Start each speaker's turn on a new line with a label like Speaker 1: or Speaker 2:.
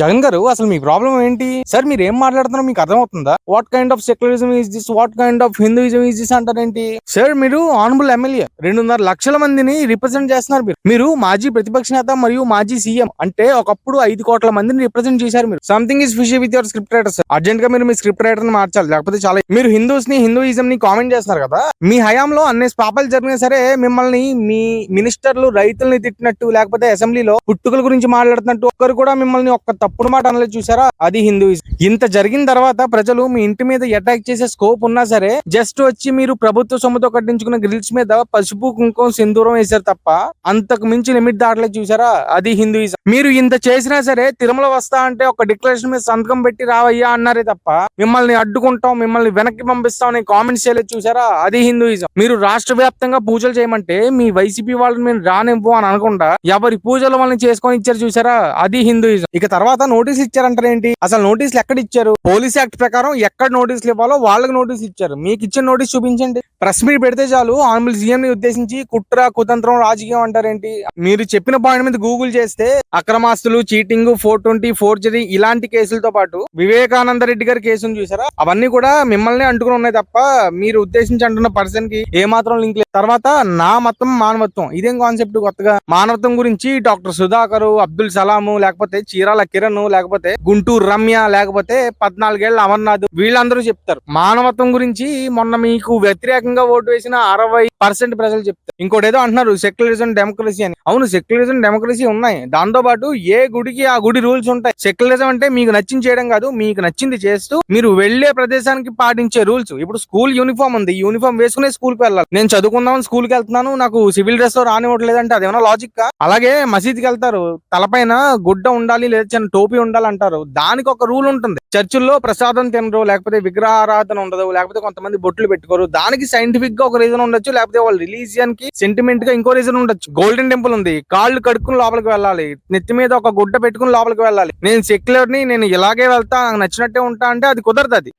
Speaker 1: జగన్ గారు అసలు మీ ప్రాబ్లం ఏంటి? సార్ మీరు ఏం మాట్లాడుతున్నారో మీకు అర్థమవుతుందా? What kind of secularism is this what kind of Hinduism is this అంటారేంటి? Sir మీరు ఆనబుల్ ఎమ్మెల్యే రెండున్నర లక్షల మందిని రిప్రజెంట్ చేస్తున్నారు మీరు. మీరు మాజీ ప్రతిపక్ష నేత మరియు మాజీ సీఎం అంటే ఒకప్పుడు ఐదు కోట్ల మందిని రిప్రజెంట్ చేశారు మీరు. Something is fishy with your script writer sir అర్జెంట్గా మీరు మీ స్క్రిప్ట్ రైటర్ని మార్చాలి. లేకపోతే చాలా మీరు హిందూస్ని హిందూయిజం ని కామెంట్ చేస్తున్నారు కదా. మీ హయాంలో అన్ని పాపాలు జరిగినా సరే మిమ్మల్ని మీ మినిస్టర్లు రైతుల్ని తిట్టినట్టు లేకపోతే అసెంబ్లీలో పుట్టుకల గురించి మాట్లాడుతున్నట్టు ఒక్కరు కూడా మిమ్మల్ని ఒక్క తప్పుడు మాట అనలేదు చూసారా? అది హిందూయిజం. ఇంత జరిగిన తర్వాత ప్రజలు మీ ఇంటి మీద అటాక్ చేసే స్కోప్ ఉన్నా సరే జస్ట్ వచ్చి మీరు ప్రభుత్వ సొమ్ముతో కట్టించుకున్న గ్రిల్స్ మీద పసుపు కుంకుమ సింధూరం వేశారు తప్ప అంతకు మించి లిమిట్ దాటలేదు చూసారా? అది హిందూయిజం. మీరు ఇంత చేసినా సరే తిరుమల వస్తా అంటే ఒక డిక్లరేషన్ మీద సంతకం పెట్టి రావయ్యా అన్నారే తప్ప మిమ్మల్ని అడ్డుకుంటాం మిమ్మల్ని వెనక్కి పంపిస్తాం అని కామెంట్స్ చేయలేదు చూసారా? అది హిందూయిజం. మీరు రాష్ట్ర వ్యాప్తంగా పూజలు చేయమంటే మీ వైసీపీ వాళ్ళని మేము రానివ్వు అని అనకుండా ఎవరి పూజలు వాళ్ళని చేసుకొని ఇచ్చారు చూసారా? అది హిందూయిజం. ఇక తర్వాత నోటీసులు ఇచ్చారంటారు ఏంటి? అసలు నోటీసులు ఎక్కడ ఇచ్చారు? పోలీస్ యాక్ట్ ప్రకారం ఎక్కడ నోటీసులు ఇవ్వాలో వాళ్ళకి నోటీసులు ఇచ్చారు. మీకు ఇచ్చిన నోటీస్ చూపించండి. ప్రెస్ మీట్ పెడితే చాలు. ఆనబుల్ సీఎం ని ఉద్దేశించి కుట్ర కుతంత్రం రాజకీయం అంటారేంటి? మీరు చెప్పిన పాయింట్ మీద గూగుల్ చేస్తే అక్రమాస్తులు చీటింగ్ ఫోర్ ట్వంటీ ఫోర్జరీ ఇలాంటి కేసులతో పాటు వివేకానంద రెడ్డి గారి కేసును చూసారా? అవన్నీ కూడా మిమ్మల్ని అంటుకుని ఉన్నాయి తప్ప మీరు ఉద్దేశించి అంటున్న పర్సన్కి ఏ మాత్రం లింక్ లేదు. తర్వాత నా మతం మానవత్వం. ఇదేం కాన్సెప్ట్ కొత్తగా? మానవత్వం గురించి డాక్టర్ సుధాకర్ అబ్దుల్ సలాము లేకపోతే చీరాల కిరణ్ లేకపోతే గుంటూరు రమ్య లేకపోతే పద్నాలుగేళ్ళ అమర్నాథ్ వీళ్ళందరూ చెప్తారు. మానవత్వం గురించి మొన్న మీకు వ్యతిరేకంగా ఓటు వేసిన అరవై పర్సెంట్ ప్రజలు చెప్తారు. ఇంకోటి ఏదో అంటున్నారు సెక్యులరిజం డెమోక్రసీ అని. అవును సెక్యులరిజం డెమోక్రసీ ఉన్నాయి. దాంతో పాటు ఏ గుడికి ఆ గుడి రూల్స్ ఉంటాయి. సెక్యులరిజం అంటే మీకు నచ్చింది చేయడం కాదు మీకు నచ్చింది చేస్తూ మీరు వెళ్ళే ప్రదేశానికి పాటించే రూల్స్. ఇప్పుడు స్కూల్ యూనిఫామ్ ఉంది. యూనిఫామ్ వేసుకునే స్కూల్కి వెళ్ళాలి. నేను చదువుకుందామని స్కూల్కి వెళ్తున్నాను. నాకు సివిల్ డ్రెస్లో రానివ్వట్లేదంటే అదేమన్నా లాజిక్ అలాగే మసీద్కి వెళ్తారు. తలపైన గుడ్డ ఉండాలి లేదా చిన్న టోపీ ఉండాలంటారు. దానికి ఒక రూల్ ఉంటుంది. చర్చిల్లో ప్రసాదం తినరు లేకపోతే విగ్రహారాధన ఉండదు లేకపోతే కొంతమంది బొట్లు పెట్టుకోరు. దానికి సైంటిఫిక్గా ఒక రీజన్ ఉండొచ్చు లేకపోతే వాళ్ళ రిలీజియన్కి సెంటిమెంట్గా ఇంకో రీజన్ ఉండొచ్చు. గోల్డెన్ టెంపుల్ ఉంది. కాళ్ళు కడుక్కుని లోపలికి వెళ్ళాలి. నెత్తి మీద ఒక గుడ్డ పెట్టుకుని లోపలికి వెళ్ళాలి. నేను సెక్యులర్ని నేను ఇలాగే వెళ్తా నాకు నచ్చినట్టే ఉంటా అంటే అది కుదరదు అది.